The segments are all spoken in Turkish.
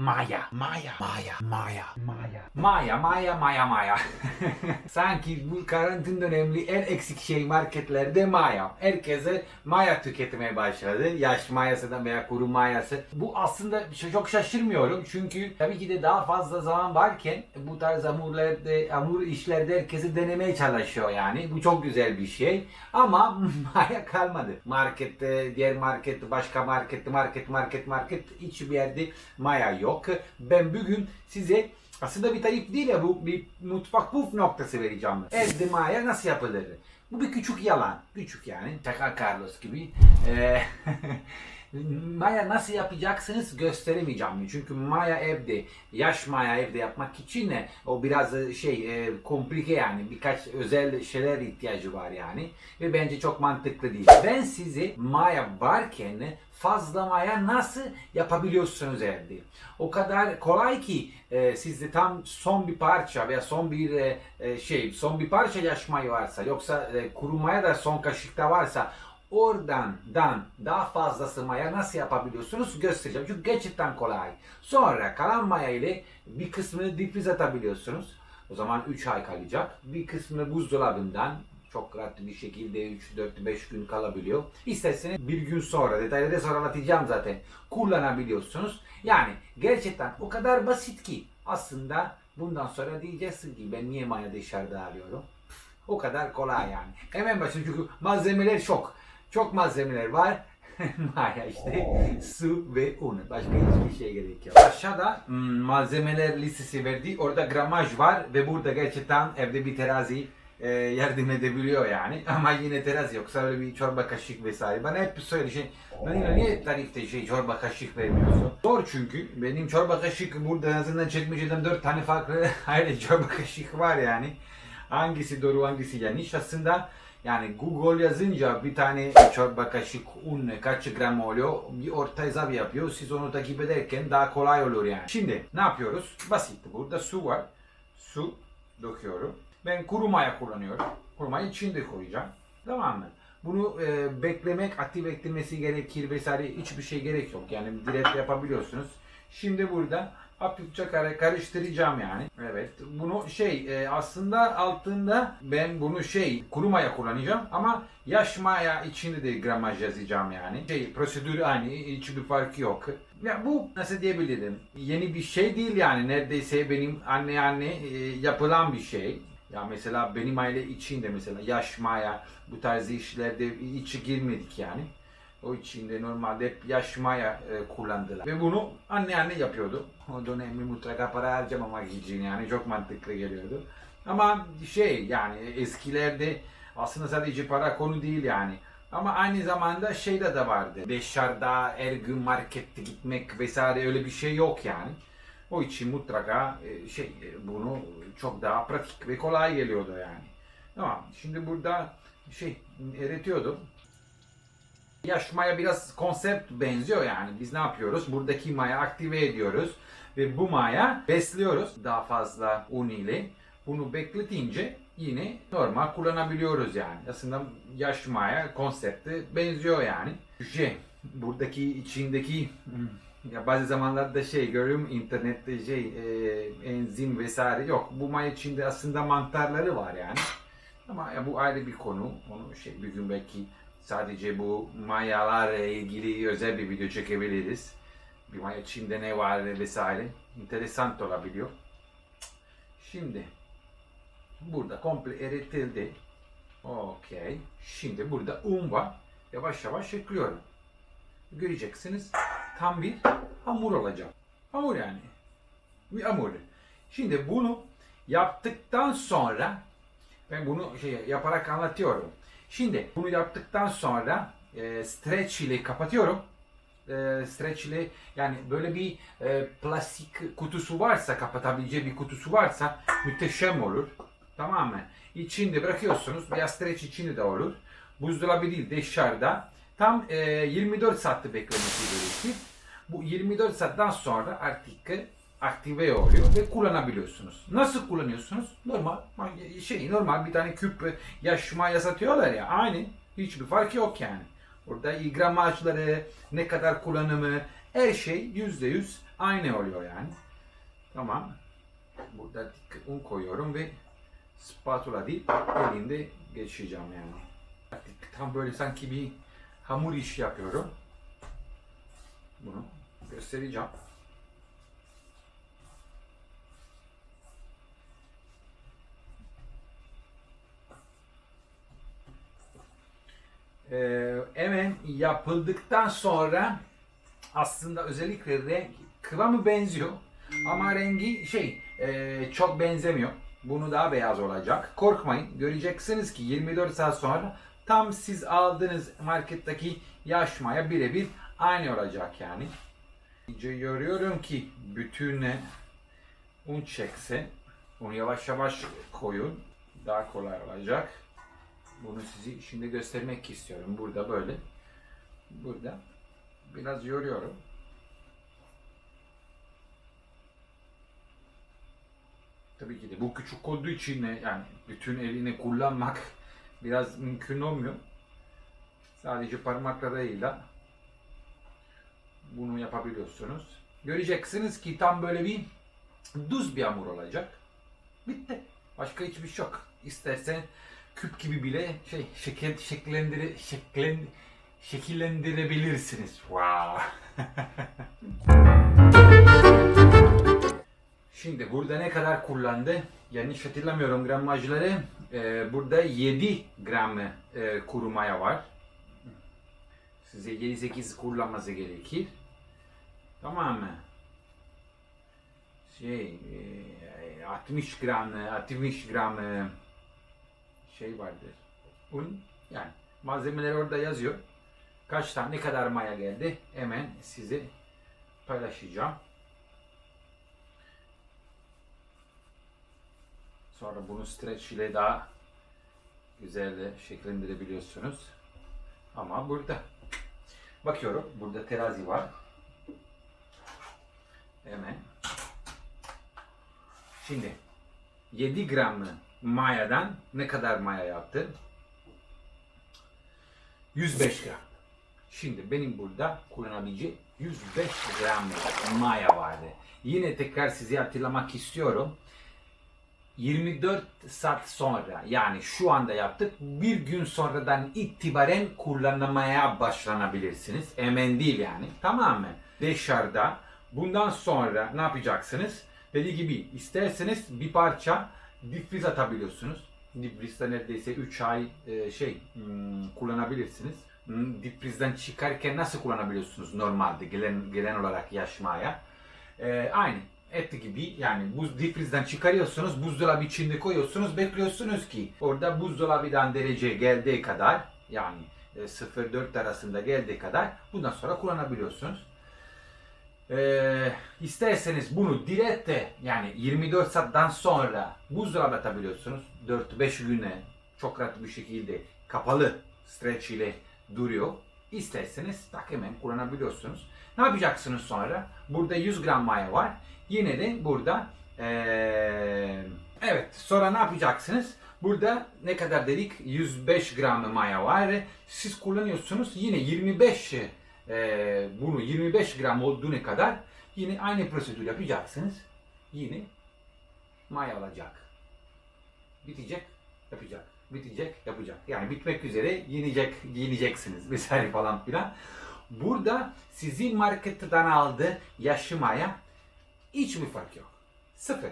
Maya. Maya. Maya. Maya. Maya. Maya. Maya. Maya. Maya. Sanki bu karantin dönemli en eksik şey marketlerde maya. Herkese maya tüketmeye başladı. Yaş mayasından veya kuru mayası. Bu aslında çok şaşırmıyorum. Çünkü tabii ki de daha fazla zaman varken bu tarz hamurlarda, hamur işlerde herkesi denemeye çalışıyor yani. Bu çok güzel bir şey. Ama maya kalmadı. Markette, diğer markette, başka markette, market, market, market hiçbir yerde maya yok. Ben bugün size aslında bir tarif değil ya bu bir mutfak puf noktası vereceğim. Evde maya nasıl yapılır? Bu bir küçük yalan. Küçük yani. Çakal Carlos gibi. Ee, Maya nasıl yapacaksınız gösteremeyeceğim. Çünkü Maya evde, yaş Maya evde yapmak için e, o biraz e, şey e, komplike yani birkaç özel şeyler ihtiyacı var yani. Ve bence çok mantıklı değil. Ben size Maya varken fazla Maya nasıl yapabiliyorsunuz evde. O kadar kolay ki e, sizde tam son bir parça veya son bir e, e, şey, son bir parça yaş Maya varsa yoksa e, kuru Maya da son kaşıkta varsa oradan dan daha fazlası maya nasıl yapabiliyorsunuz göstereceğim. Çünkü gerçekten kolay. Sonra kalan maya ile bir kısmını difriz atabiliyorsunuz. O zaman 3 ay kalacak. Bir kısmını buzdolabından çok rahat bir şekilde 3, 4, 5 gün kalabiliyor. İsterseniz bir gün sonra, detayları sonra anlatacağım zaten, kullanabiliyorsunuz. Yani gerçekten o kadar basit ki aslında bundan sonra diyeceksin ki ben niye maya dışarıda alıyorum? O kadar kolay yani. Hemen başlayalım çünkü malzemeler çok. Çok malzemeler var. Maya işte su ve un. Başka hiçbir şey gerekiyor. Aşağıda hmm, malzemeler listesi verdi. Orada gramaj var ve burada gerçekten evde bir terazi e, yardım edebiliyor yani. Ama yine terazi yoksa öyle bir çorba kaşık vesaire. Bana hep söyle şey, Danilo niye tarifte şey çorba kaşık vermiyorsun? Zor çünkü. Benim çorba kaşık burada en azından çekmeceden 4 tane farklı ayrı çorba kaşık var yani. Hangisi doğru hangisi yanlış aslında yani Google yazınca bir tane çorba kaşık un kaç gram oluyor bir orta hesap yapıyor. Siz onu takip ederken daha kolay olur yani. Şimdi ne yapıyoruz? Basit. Burada su var. Su döküyorum. Ben kuru maya kullanıyorum. Kuru maya içinde koyacağım. Tamam mı? Bunu e, beklemek, aktif beklemesi gerekir vesaire hiçbir şey gerek yok. Yani direkt yapabiliyorsunuz. Şimdi burada hafifçe kar- karıştıracağım yani. Evet. Bunu şey e, aslında altında ben bunu şey kuru maya kullanacağım ama yaş maya içinde de gramaj yazacağım yani. Şey prosedür aynı hiçbir farkı yok. Ya bu nasıl diyebilirim? Yeni bir şey değil yani neredeyse benim anne anne e, yapılan bir şey. Ya mesela benim aile içinde mesela yaş maya bu tarz işlerde hiç girmedik yani. O içinde normalde hep yaş maya e, kullandılar. Ve bunu anne anne yapıyordu. O dönemde mutlaka para harcamamak için yani çok mantıklı geliyordu. Ama şey yani eskilerde aslında sadece para konu değil yani. Ama aynı zamanda şeyde de vardı. Dışarıda her gün markette gitmek vesaire öyle bir şey yok yani. O için mutlaka e, şey e, bunu çok daha pratik ve kolay geliyordu yani. Tamam. Şimdi burada şey Yaş maya biraz konsept benziyor yani. Biz ne yapıyoruz? Buradaki maya aktive ediyoruz ve bu maya besliyoruz daha fazla un ile. Bunu bekletince yine normal kullanabiliyoruz yani. Aslında yaş maya konsepti benziyor yani. Şey, buradaki içindeki ya bazı zamanlarda şey görüyorum internette şey e, enzim vesaire yok. Bu maya içinde aslında mantarları var yani. Ama ya bu ayrı bir konu. Onu şey bir gün belki sadece bu mayalarla ilgili özel bir video çekebiliriz. Bir maya içinde ne var vesaire. Enteresan olabiliyor. Şimdi burada komple eritildi. Okey. Şimdi burada un var. Yavaş yavaş ekliyorum. Göreceksiniz tam bir hamur olacak. Hamur yani. Bir hamur. Şimdi bunu yaptıktan sonra ben bunu şey yaparak anlatıyorum. Şimdi bunu yaptıktan sonra e, stretch ile kapatıyorum. E, stretch ile yani böyle bir e, plastik kutusu varsa kapatabileceği bir kutusu varsa müteşem olur. Tamam mı? İçinde bırakıyorsunuz veya stretch içinde de olur. Buzdolabı değil dışarıda. Tam e, 24 saatte beklemesi gerekir. Bu 24 saatten sonra artık aktive oluyor ve kullanabiliyorsunuz. Nasıl kullanıyorsunuz? Normal şey normal bir tane küp yaş maya satıyorlar ya aynı hiçbir fark yok yani. Burada gramajları, ne kadar kullanımı her şey yüzde yüz aynı oluyor yani. Tamam. Burada un koyuyorum ve spatula değil elinde geçeceğim yani. Tam böyle sanki bir hamur işi yapıyorum. Bunu göstereceğim. Ee, hemen yapıldıktan sonra aslında özellikle renk kıvamı benziyor ama rengi şey e, çok benzemiyor. Bunu daha beyaz olacak. Korkmayın. Göreceksiniz ki 24 saat sonra tam siz aldığınız marketteki yaş maya birebir aynı olacak yani. İyice görüyorum ki bütüne un çeksin. Onu yavaş yavaş koyun. Daha kolay olacak. Bunu sizi şimdi göstermek istiyorum. Burada böyle. Burada. Biraz yoruyorum. Tabii ki de bu küçük olduğu için yani bütün elini kullanmak biraz mümkün olmuyor. Sadece parmaklarıyla bunu yapabiliyorsunuz. Göreceksiniz ki tam böyle bir düz bir hamur olacak. Bitti. Başka hiçbir şey yok. İstersen küp gibi bile şey şekil şekillendire şeklen şekillendirebilirsiniz. Wow. Şimdi burada ne kadar kullandı? Yanlış hatırlamıyorum gramajları. Ee, burada 7 gram e, kuru var. Size 7-8 kullanması gerekir. Tamam mı? Şey, e, 60 gram, 60 gram şey vardır. Un, yani malzemeler orada yazıyor. Kaç tane, ne kadar maya geldi hemen size paylaşacağım. Sonra bunu stretch ile daha güzel de şekillendirebiliyorsunuz. Ama burada bakıyorum burada terazi var. Hemen. Şimdi 7 gram mayadan ne kadar maya yaptın? 105 gram. Şimdi benim burada kullanabileceğim 105 gram maya vardı. Yine tekrar size hatırlamak istiyorum. 24 saat sonra yani şu anda yaptık bir gün sonradan itibaren kullanmaya başlanabilirsiniz. Hemen değil yani tamam mı? Dışarıda bundan sonra ne yapacaksınız? Dediği gibi isterseniz bir parça difriz atabiliyorsunuz. Difrizde neredeyse 3 ay e, şey hmm, kullanabilirsiniz. Hmm, Difrizden çıkarken nasıl kullanabiliyorsunuz normalde gelen, gelen olarak yaşmaya? E, aynı et gibi yani buz difrizden çıkarıyorsunuz, buzdolabı içinde koyuyorsunuz, bekliyorsunuz ki orada buzdolabından derece geldiği kadar yani e, 0-4 arasında geldiği kadar bundan sonra kullanabiliyorsunuz. Ee, isterseniz bunu direkt de yani 24 saatten sonra buzdolabı atabiliyorsunuz. 4-5 güne çok rahat bir şekilde kapalı stretch ile duruyor. İsterseniz tak hemen kullanabiliyorsunuz. Ne yapacaksınız sonra? Burada 100 gram maya var. Yine de burada ee, evet sonra ne yapacaksınız? Burada ne kadar dedik? 105 gram maya var. Siz kullanıyorsunuz yine 25 ee, bunu 25 gram olduğuna kadar yine aynı prosedür yapacaksınız. Yine maya alacak. Bitecek, yapacak. Bitecek, yapacak. Yani bitmek üzere yenecek, yeneceksiniz vesaire falan filan. Burada sizin marketten aldığı yaşı maya hiçbir fark yok. Sıfır.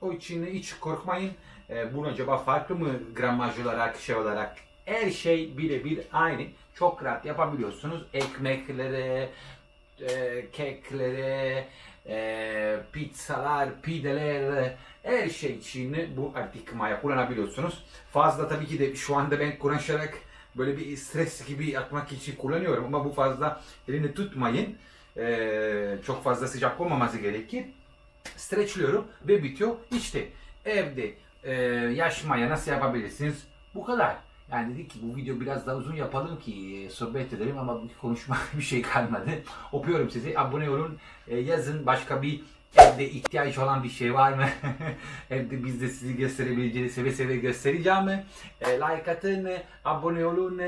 O için hiç korkmayın. Ee, bunu acaba farklı mı gramaj olarak, şey olarak her şey birebir aynı. Çok rahat yapabiliyorsunuz. Ekmeklere, e, keklere, e, pizzalar, pideler, her şey için bu artık maya kullanabiliyorsunuz. Fazla tabii ki de şu anda ben konuşarak böyle bir stres gibi atmak için kullanıyorum ama bu fazla elini tutmayın. E, çok fazla sıcak olmaması gerekir. Streçliyorum ve bitiyor. İşte evde e, yaş maya nasıl yapabilirsiniz? Bu kadar. Yani dedik ki bu video biraz daha uzun yapalım ki e, sohbet edelim ama konuşma bir şey kalmadı. Öpüyorum sizi. Abone olun. E, yazın başka bir evde ihtiyaç olan bir şey var mı? evde biz de sizi gösterebileceğiz. Seve seve göstereceğim. E, like atın. Abone olun.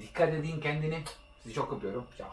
Dikkat edin kendine. Sizi çok öpüyorum. Ciao.